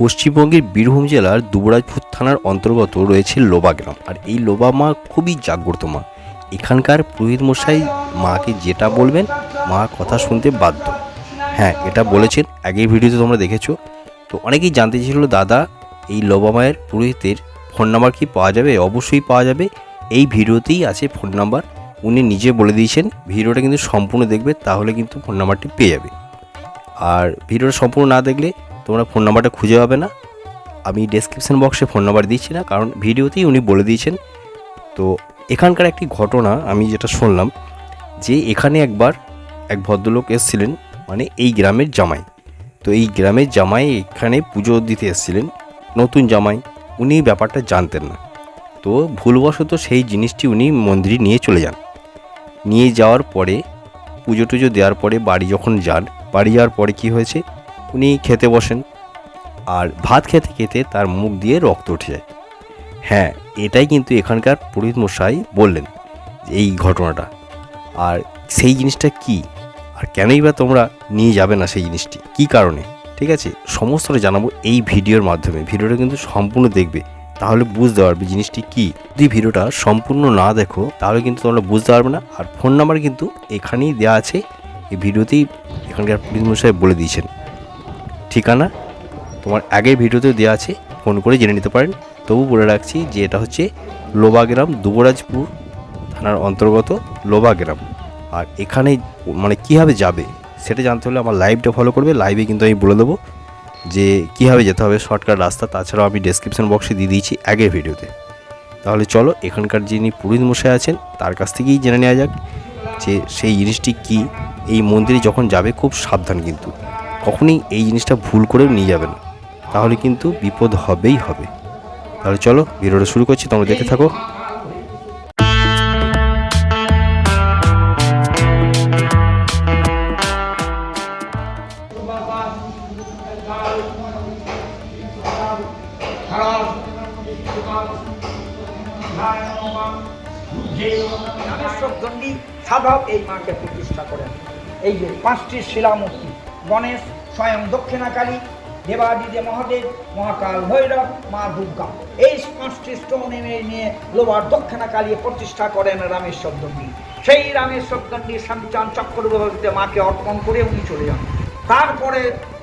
পশ্চিমবঙ্গের বীরভূম জেলার দুবরাজপুর থানার অন্তর্গত রয়েছে লোবা গ্রাম। আর এই লোবা মা খুবই জাগ্রত মা। এখানকার পুরোহিত মশাই মাকে যেটা বলবেন, মা কথা শুনতে বাধ্য। হ্যাঁ এটা বলেছেন, আগের ভিডিওতে তোমরা দেখেছ। তো অনেকেই জানতে চেয়েছিল, দাদা, এই লোবা মায়ের পুরোহিতের ফোন নাম্বার কি পাওয়া যাবে? অবশ্যই পাওয়া যাবে। এই ভিডিওতেই আছে ফোন নাম্বার। উনি নিজে বলে দিয়েছেন, ভিডিওটা কিন্তু সম্পূর্ণ দেখবে, তাহলে কিন্তু ফোন নাম্বারটি পেয়ে যাবে। আর ভিডিওটা সম্পূর্ণ না দেখলে তোমরা ফোন নাম্বারটা খুঁজে পাবে না। আমি ডেসক্রিপশন বক্সে ফোন নাম্বার দিচ্ছি না, কারণ ভিডিওতেই উনি বলে দিয়েছেন। তো এখানকার একটি ঘটনা আমি যেটা শুনলাম, যে এখানে একবার এক ভদ্রলোক এসেছিলেন মানে এই গ্রামের জামাই। তো এই গ্রামের জামাই এখানে পুজো দিতে এসেছিলেন, নতুন জামাই। উনি ব্যাপারটা জানতেন না। তো ভুলবশত সেই জিনিসটি উনি মন্দিরে নিয়ে চলে যান। নিয়ে যাওয়ার পরে, পুজো টুজো দেওয়ার পরে বাড়ি যখন যান, বাড়ি যাওয়ার পরে কি হয়েছে? উনি খেতে বসেন আর ভাত খেতে খেতে তার মুখ দিয়ে রক্ত উঠে যায়। হ্যাঁ এটাই কিন্তু এখানকার পুরোহিত মশাই বললেন এই ঘটনাটা। আর সেই জিনিসটা কি? আর কেনই বা তোমরা নিয়ে যাবে না সেই জিনিসটি? কি কারণে? ঠিক আছে, সমস্তটা জানাব এই ভিডিওর মাধ্যমে। ভিডিওটা কিন্তু সম্পূর্ণ দেখবে। তাহলে বুঝতে পারবে জিনিসটি কি। যদি ভিডিওটা সম্পূর্ণ না দেখো, তাহলে কিন্তু তোমরা বুঝতে পারবে না। আর ফোন নাম্বার কিন্তু এখানেই দেওয়া আছে। এই ভিডিওতেই এখানকার পুলিশ মশাই বলে দিয়েছেন। ঠিকানা তোমার আগের ভিডিওতেও দেওয়া আছে, ফোন করে জেনে নিতে পারেন। তবু বলে রাখছি যে এটা হচ্ছে লোবা গ্রাম দুবরাজপুর থানার অন্তর্গত লোবা গ্রাম আর এখানে মানে কীভাবে যাবে সেটা জানতে হলে আমার লাইভটা ফলো করবে লাইভে কিন্তু আমি বলে দেবো যে কীভাবে যেতে হবে শর্টকাট রাস্তা, তাছাড়াও আমি ডেসক্রিপশন বক্সে দিয়ে দিয়েছি আগের ভিডিওতে। তাহলে চলো, এখানকার যিনি পুরোহিত মশাই আছেন, তার কাছ থেকেই জেনে নেওয়া যাক যে সেই জিনিসটি কি। এই মন্দিরে যখন যাবে, খুব সাবধান কিন্তু। কখনই এই জিনিসটা ভুল করেও নিয়ে যাবে না। তাহলে কিন্তু বিপদ হবেই হবে। তাহলে চলো ভিডিওটা শুরু করছি, তোমরা দেখে থাকো। এই মাকে প্রতিষ্ঠা করেন। এই যে পাঁচটি শিলামূর্তি গণেশ স্বয়ং দক্ষিণাকালী দেবাদিদে মহাদেব, মহাকাল ভৈরব, মা দুর্গা। এই পাঁচটি স্টোন এনে নিয়ে লোবার দক্ষিণাকালী প্রতিষ্ঠা করেন রামেশ্বর দণ্ডী। সেই রামেশ্বর দণ্ডী সঞ্চান চক্রবর্তীতে মাকে অর্পণ করে উনি চলে যান। তারপরে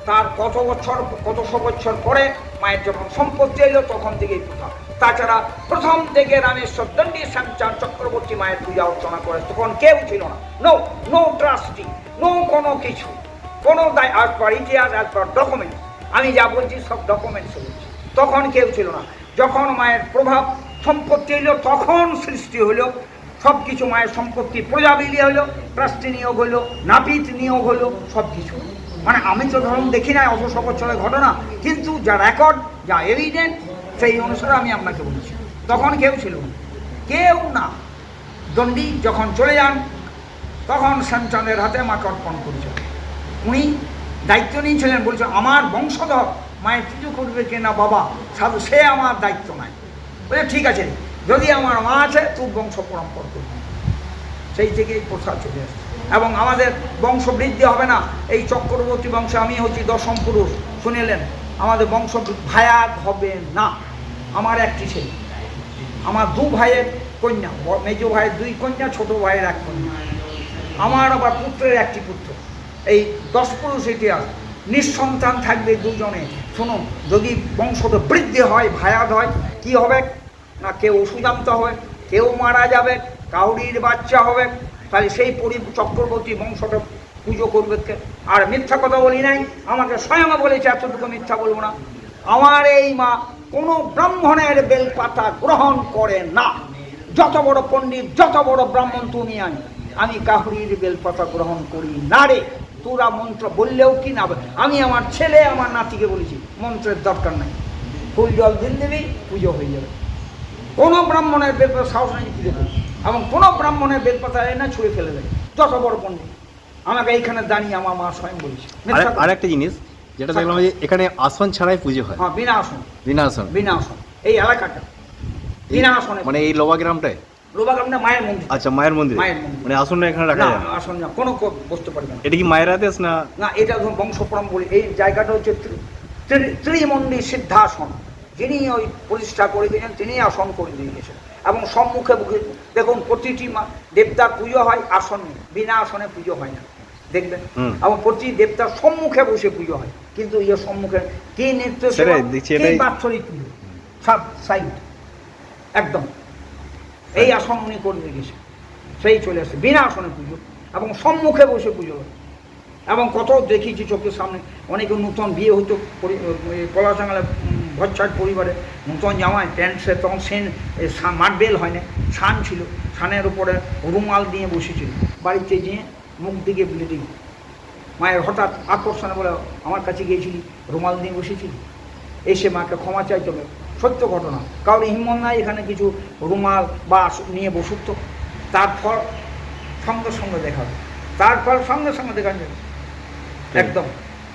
তার কত বছর কতশো বছর পরে মায়ের যখন সম্পত্তি এলো, তখন থেকেই প্রথা। তাছাড়া প্রথম থেকে রামেশ্বর দণ্ডী সঞ্চার চক্রবর্তী মায়ের পূজা অর্চনা করে, তখন কেউ ছিল না। নো নো ট্রাস্টি নো কোনো কিছু। কোনো দায় আজ ইতিহাস, আজ পর ডকুমেন্ট আমি যা বলছি সব ডকুমেন্টস বলছি তখন কেউ ছিল না। যখন মায়ের প্রভাব সম্পত্তি এলো তখন সৃষ্টি হলো সব কিছু মায়ের সম্পত্তি প্রজাবিলি হলো ট্রাস্টি নিয়োগ হলো নাপিত নিয়োগ হলো সব কিছু মানে আমি তো ধরুন দেখি না অত বছরের ঘটনা। কিন্তু যা রেকর্ড যা এভিডেন্ট সেই অনুসারে আমি আপনাকে বলছি। তখন কেউ ছিল না। কেউ না। দণ্ডী যখন চলে যান, তখন শ্যামচন্দ্রের হাতে মাকে অর্পণ করেছিল উনি দায়িত্ব নিয়েছিলেন, বলছে, আমার বংশধর মায়ের পুজো করবে কিনা বাবা? সাধু, সে আমার দায়িত্ব নাই। বলে, ঠিক আছে, যদি আমার মা আছে তুই বংশ পরম্পর করবি। সেই থেকেই প্রথা চলে আসছে। এবং আমাদের বংশ বৃদ্ধি হবে না। এই চক্রবর্তী বংশে আমি হচ্ছি দশম পুরুষ। শুনিলেন? আমাদের বংশ ভায়াত হবে না। আমার একটি ছেলে। আমার দু ভাইয়ের কন্যা। মেজো ভাইয়ের দুই কন্যা, ছোট ভাইয়ের এক কন্যা। আমার আবার পুত্রের একটি পুত্র। এই দশ পুরুষ ইতিহাস নিঃসন্তান থাকবে দুজনে। শুনুন, যদি বংশত বৃদ্ধি হয় ভায়াত হয়, কি হবে? না কেউ ওষুধ আনতে হবে, কেউ মারা যাবে, কাউরির বাচ্চা হবে। তাহলে সেই পরি চক্রবর্তী বংশটা পুজো করবে আর মিথ্যা কথা বলি নাই, আমাকে স্বয়ং বলেছে, এতটুকু মিথ্যা বলব না। আমার এই মা কোনো ব্রাহ্মণের বেলপাতা গ্রহণ করে না। যত বড় পণ্ডিত, যত বড় ব্রাহ্মণ তুমি আমি আমি কাহুরির বেলপাতা গ্রহণ করি না রে। তোরা মন্ত্র বললেও কি না আমি আমার ছেলে আমার নাতিকে বলেছি মন্ত্রের দরকার নাই। ফুল জল দিন দিবি পুজো হয়ে যাবে। কোনো ব্রাহ্মণের বেলপাতা সাহস নেই পুজো করবে এবং কোনো ব্রাহ্মণের বেলপাতা এনে ছুঁড়ে ফেলে দেবে। যত বড় পণ্ডিত। আমাকে এইখানে দাঁড়িয়ে আমার মা স্বয়ং বলেছে। আর একটা জিনিস যেটা দেখলাম যে এখানে আসন ছাড়াই পুজো হয়। হ্যাঁ বিনা আসন বিনা আসন বিনা আসন এই এলাকাটা। বিনা আসনে মানে এই লোবা গ্রামটায়? মায়ের মন্দির। আচ্ছা মায়ের মন্দির? মায়ের মন্দির। মানে আসনটা এখানে রাখা যায় না? আসন না কোনো বসতে পারবে না। এটা কি মায়ের আদেশ না? না এটা ধরুন বংশপরম এই জায়গাটা হচ্ছে ত্রিমন্ডি সিদ্ধাসন। যিনি ওই প্রতিষ্ঠা করে দিয়েছেন তিনি আসন করে দিয়ে গেছেন। এবং সম্মুখে মুখে দেখুন প্রতিটি মা- দেবতার পুজো হয় আসন। বিনা আসনে পুজো হয় না। দেখবেন? এবং প্রতি দেবতার সম্মুখে বসে পুজো হয়। কিন্তু ইয়ে সম্মুখে কি নৃত্য বাৎসরিক পুজো? সব সাইড একদম। এই আসন উনি করে গেছেন সেই চলে আসে বিনা আসনে পুজো এবং সম্মুখে বসে পুজো এবং কত দেখিছি চোখের সামনে, অনেকে নূতন বিয়ে হতো পলাশাঙ্গালে ভচ্ছাট পরিবারে, নূতন জামায় প্যান্ট সে তখন সেন মার্বেল হয় না ছান ছিল ছানের উপরে রুমাল দিয়ে বসেছিল। বাড়িতে যেয়ে মুখ দিকে ব্লিডিং মায়ের হঠাৎ আকর্ষণে বলে, আমার কাছে গিয়েছিলি, রুমাল দিয়ে বসেছিলি? এসে মাকে ক্ষমা চাইতে হবে। সত্য ঘটনা। কারণ হিম্মত নাই এখানে কিছু রুমাল বা নিয়ে বসুত। তার ফল সঙ্গে সঙ্গে দেখা হবে তার ফল সঙ্গে সঙ্গে দেখা যাবে একদম।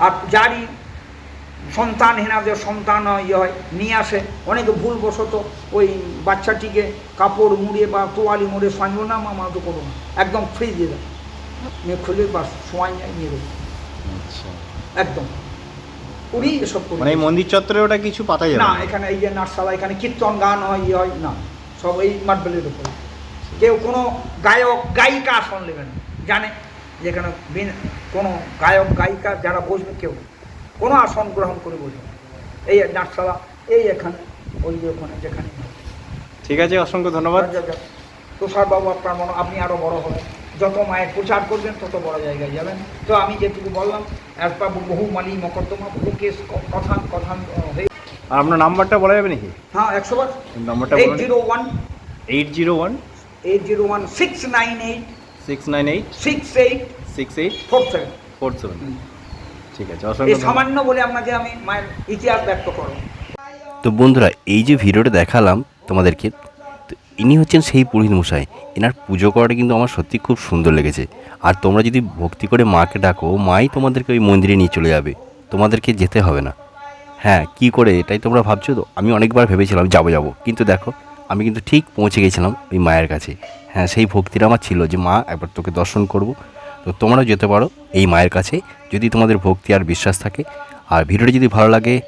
আর যারই সন্তান সন্তানহীনাদের সন্তান ইয়ে হয় নিয়ে আসে অনেকে ভুলবশত ওই বাচ্চাটিকে কাপড় মুড়ে বা তোয়ালি মুড়ে সঙ্গ না মামা তো করো না। একদম ফ্রি দিয়ে দেয়। নিয়ে খুলে সময় নেয় নিয়ে দেবে আচ্ছা। একদম। উনি এসব মানে এই মন্দির চত্বরে ওটা কিছু পাতা যাবে না? এখানে এই যে নাটশালা এখানে কীর্তন গান হয় ইয়ে হয় না। সব এই মার্বেলের উপরে। কেউ কোনো গায়ক গায়িকা আসন নেবে না। জানে যেখানে কোনো গায়ক গায়িকা যারা বসবে কেউ কোনো আসন গ্রহণ করে বসবে এই নাটশালা এই এখানে ওই যে ওখানে যেখানে। ঠিক আছে অসংখ্য ধন্যবাদ। তুষার বাবু আপনার মনে আপনি আরও বড় হবেন। যত মায়ের প্রচার করবেন তত বড় জায়গায় যাবেন। তো আমি যেটুকু বললাম একবার বহু মালি মকদ্দমা বহু কেস ক- কথান কথান হয়ে আর আপনার নাম্বারটা বলা যাবে নাকি? হ্যাঁ একশো বার। নাম্বারটা eight zero one eight zero one eight zero one six nine eight six nine eight six eight six eight four seven four seven ঠিক আছে অসংখ্য। সামান্য বলে আপনাকে আমি মায়ের ইতিহাস ব্যক্ত করব। তো বন্ধুরা এই যে ভিডিওটা দেখালাম তোমাদেরকে ইনি হচ্ছেন সেই পুরোহিত মশাই। এনার পুজো করাটা কিন্তু আমার সত্যি খুব সুন্দর লেগেছে। আর তোমরা যদি ভক্তি করে মাকে ডাকো, মাই তোমাদেরকে ওই মন্দিরে নিয়ে চলে যাবে। তোমাদেরকে যেতে হবে না। হ্যাঁ কি করে? এটাই তোমরা ভাবছ তো? আমি অনেকবার ভেবেছিলাম, যাব যাব। কিন্তু দেখো, আমি কিন্তু ঠিক পৌঁছে গেছিলাম ওই মায়ের কাছে। হ্যাঁ সেই ভক্তিটা আমার ছিল যে, মা, একবার তোকে দর্শন করব। তো তোমরাও যেতে পারো এই মায়ের কাছে। যদি তোমাদের ভক্তি আর বিশ্বাস থাকে, আর ভিডিওটি যদি ভালো লাগে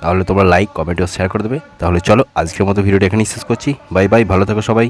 তাহলে তোমরা লাইক কমেন্ট ও শেয়ার করে দেবে। তাহলে চলো, আজকের মতো ভিডিওটা এখানেই শেষ করছি। বাই বাই ভালো থাকো সবাই।